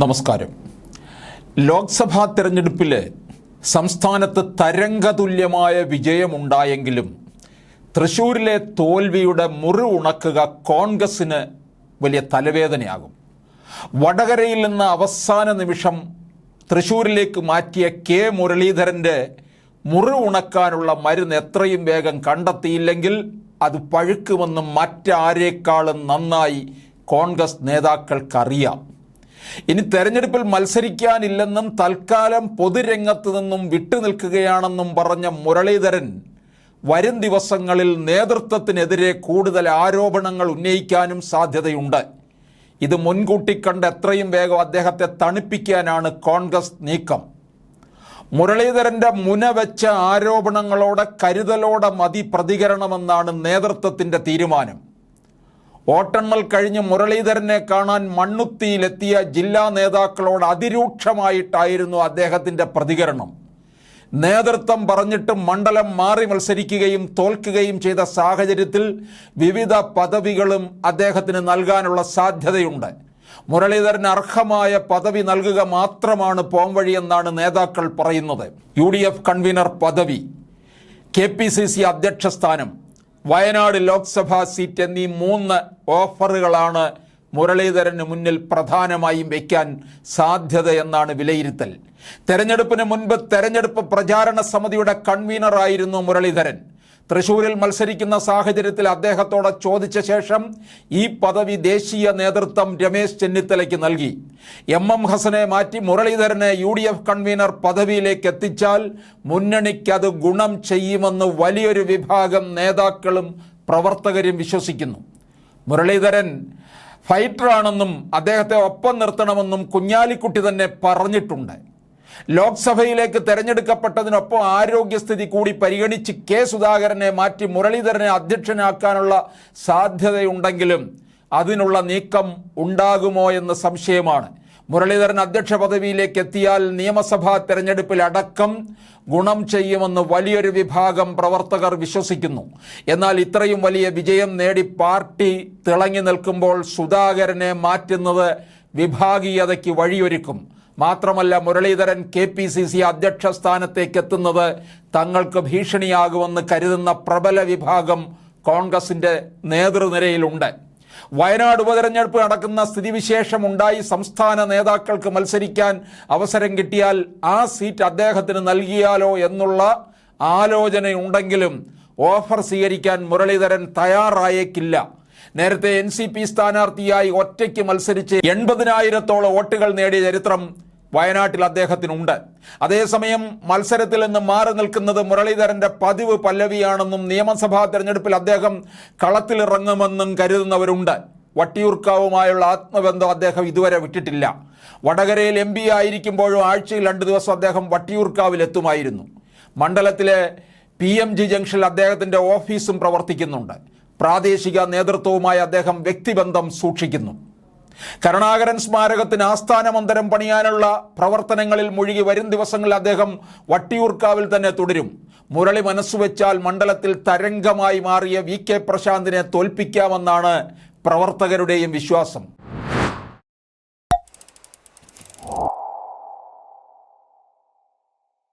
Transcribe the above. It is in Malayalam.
നമസ്കാരം. ലോക്സഭാ തെരഞ്ഞെടുപ്പിൽ സംസ്ഥാനത്ത് തരംഗതുല്യമായ വിജയമുണ്ടായെങ്കിലും തൃശൂരിലെ തോൽവിയുടെ മുറി ഉണക്കുക കോൺഗ്രസിന് വലിയ തലവേദനയാകും. വടകരയിൽ നിന്ന് അവസാന നിമിഷം തൃശൂരിലേക്ക് മാറ്റിയ കെ മുരളീധരന്റെ മുറി ഉണക്കാനുള്ള മരുന്ന് എത്രയും വേഗം കണ്ടെത്തിയില്ലെങ്കിൽ അത് പഴുക്കുമെന്ന് മറ്റാരേക്കാളും നന്നായി കോൺഗ്രസ് നേതാക്കൾക്കറിയാം. ഇനി തെരഞ്ഞെടുപ്പിൽ മത്സരിക്കാനില്ലെന്നും തൽക്കാലം പൊതുരംഗത്ത് നിന്നും വിട്ടുനിൽക്കുകയാണെന്നും പറഞ്ഞ മുരളീധരൻ വരും ദിവസങ്ങളിൽ നേതൃത്വത്തിനെതിരെ കൂടുതൽ ആരോപണങ്ങൾ ഉന്നയിക്കാനും സാധ്യതയുണ്ട്. ഇത് മുൻകൂട്ടി കണ്ട് എത്രയും വേഗം അദ്ദേഹത്തെ തണുപ്പിക്കാനാണ് കോൺഗ്രസ് നീക്കം. മുരളീധരന്റെ മുന വെച്ച ആരോപണങ്ങളോടെ കരുതലോടെ മതി പ്രതികരണമെന്നാണ് നേതൃത്വത്തിന്റെ തീരുമാനം. വോട്ടെണ്ണൽ കഴിഞ്ഞ് മുരളീധരനെ കാണാൻ മണ്ണുത്തിയിലെത്തിയ ജില്ലാ നേതാക്കളോട് അതിരൂക്ഷമായിട്ടായിരുന്നു അദ്ദേഹത്തിന്റെ പ്രതികരണം. നേതൃത്വം പറഞ്ഞിട്ട് മണ്ഡലം മാറി മത്സരിക്കുകയും തോൽക്കുകയും ചെയ്ത സാഹചര്യത്തിൽ വിവിധ പദവികളും അദ്ദേഹത്തിന് നൽകാനുള്ള സാധ്യതയുണ്ട്. മുരളീധരൻ അർഹമായ പദവി നൽകുക മാത്രമാണ് പോംവഴിയെന്നാണ് നേതാക്കൾ പറയുന്നത്. യു ഡി എഫ് കൺവീനർ പദവി. കെ പി സി സി അധ്യക്ഷ സ്ഥാനം. വയനാട് ലോക്സഭാ സീറ്റ് എന്നീ മൂന്ന് ഓഫറുകളാണ് മുരളീധരന് മുന്നിൽ പ്രധാനമായും വയ്ക്കാൻ സാധ്യതയെന്നാണ് വിലയിരുത്തൽ. തെരഞ്ഞെടുപ്പിന് മുൻപ് തെരഞ്ഞെടുപ്പ് പ്രചാരണ സമിതിയുടെ കൺവീനറായിരുന്നു മുരളീധരൻ. തൃശൂരിൽ മത്സരിക്കുന്ന സാഹചര്യത്തിൽ അദ്ദേഹത്തോട് ചോദിച്ച ശേഷം ഈ പദവി ദേശീയ നേതൃത്വം രമേശ് ചെന്നിത്തലയ്ക്ക് നൽകി. എം എം ഹസനെ മാറ്റി മുരളീധരനെ യു ഡി എഫ് കൺവീനർ പദവിയിലേക്ക് എത്തിച്ചാൽ മുന്നണിക്കത് ഗുണം ചെയ്യുമെന്ന് വലിയൊരു വിഭാഗം നേതാക്കളും പ്രവർത്തകരും വിശ്വസിക്കുന്നു. മുരളീധരൻ ഫൈറ്ററാണെന്നും അദ്ദേഹത്തെ ഒപ്പം നിർത്തണമെന്നും കുഞ്ഞാലിക്കുട്ടി തന്നെ പറഞ്ഞിട്ടുണ്ട്. ലോക്സഭയിലേക്ക് തെരഞ്ഞെടുക്കപ്പെട്ടതിനൊപ്പം ആരോഗ്യസ്ഥിതി കൂടി പരിഗണിച്ച് കെ സുധാകരനെ മാറ്റി മുരളീധരനെ അധ്യക്ഷനാക്കാനുള്ള സാധ്യതയുണ്ടെങ്കിലും അതിനുള്ള നീക്കം ഉണ്ടാകുമോ എന്ന സംശയമാണ്. മുരളീധരൻ അധ്യക്ഷ പദവിയിലേക്ക് എത്തിയാൽ നിയമസഭാ തെരഞ്ഞെടുപ്പിൽ അടക്കം ഗുണം ചെയ്യുമെന്ന് വലിയൊരു വിഭാഗം പ്രവർത്തകർ വിശ്വസിക്കുന്നു. എന്നാൽ ഇത്രയും വലിയ വിജയം നേടി പാർട്ടി തിളങ്ങി നിൽക്കുമ്പോൾ സുധാകരനെ മാറ്റുന്നത് വിഭാഗീയതയ്ക്ക് വഴിയൊരുക്കും. മാത്രമല്ല Muraleedharan K P C C അധ്യക്ഷ സ്ഥാനത്തേക്ക് എത്തുന്നത് തങ്ങൾക്ക് ഭീഷണിയാകുമെന്ന് കരുതുന്ന പ്രബല വിഭാഗം കോൺഗ്രസിന്റെ നേതൃനിരയിലുണ്ട്. വയനാട് ഉപതെരഞ്ഞെടുപ്പ് നടക്കുന്ന സ്ഥിതിവിശേഷം ഉണ്ടായി സംസ്ഥാന നേതാക്കൾക്ക് മത്സരിക്കാൻ അവസരം കിട്ടിയാൽ ആ സീറ്റ് അദ്ദേഹത്തിന് നൽകിയാലോ എന്നുള്ള ആലോചനയുണ്ടെങ്കിലും ഓഫർ സ്വീകരിക്കാൻ മുരളീധരൻ തയ്യാറായേക്കില്ല. നേരത്തെ എൻ സി പി സ്ഥാനാർത്ഥിയായി ഒറ്റയ്ക്ക് മത്സരിച്ച് എൺപതിനായിരത്തോളം വോട്ടുകൾ നേടിയ ചരിത്രം വയനാട്ടിൽ അദ്ദേഹത്തിനുണ്ട്. അതേസമയം മത്സരത്തിൽ നിന്ന് മാറി നിൽക്കുന്നത് മുരളീധരന്റെ പതിവ് പല്ലവിയാണെന്നും നിയമസഭാ തെരഞ്ഞെടുപ്പിൽ അദ്ദേഹം കളത്തിലിറങ്ങുമെന്നും കരുതുന്നവരുണ്ട്. വട്ടിയൂർക്കാവുമായുള്ള ആത്മബന്ധം അദ്ദേഹം ഇതുവരെ വിട്ടിട്ടില്ല. വടകരയിൽ എം പി ആയിരിക്കുമ്പോഴും ആഴ്ചയിൽ രണ്ടു ദിവസം അദ്ദേഹം വട്ടിയൂർക്കാവിൽ എത്തുമായിരുന്നു മണ്ഡലത്തിലെ പി എം ജി ജംഗ്ഷനിൽ അദ്ദേഹത്തിന്റെ ഓഫീസും പ്രവർത്തിക്കുന്നുണ്ട്. പ്രാദേശിക നേതൃത്വവുമായി അദ്ദേഹം വ്യക്തിബന്ധം സൂക്ഷിക്കുന്നു. കരുണാകരൻ സ്മാരകത്തിന് ആസ്ഥാന മന്ദിരം പണിയാനുള്ള പ്രവർത്തനങ്ങളിൽ മുഴുകി വരും ദിവസങ്ങളിൽ അദ്ദേഹം വട്ടിയൂർക്കാവിൽ തന്നെ തുടരും. മുരളി മനസ്സുവെച്ചാൽ മണ്ഡലത്തിൽ തരംഗമായി മാറിയ വി കെ പ്രശാന്തിനെ തോൽപ്പിക്കാമെന്നാണ് പ്രവർത്തകരുടെയും വിശ്വാസം.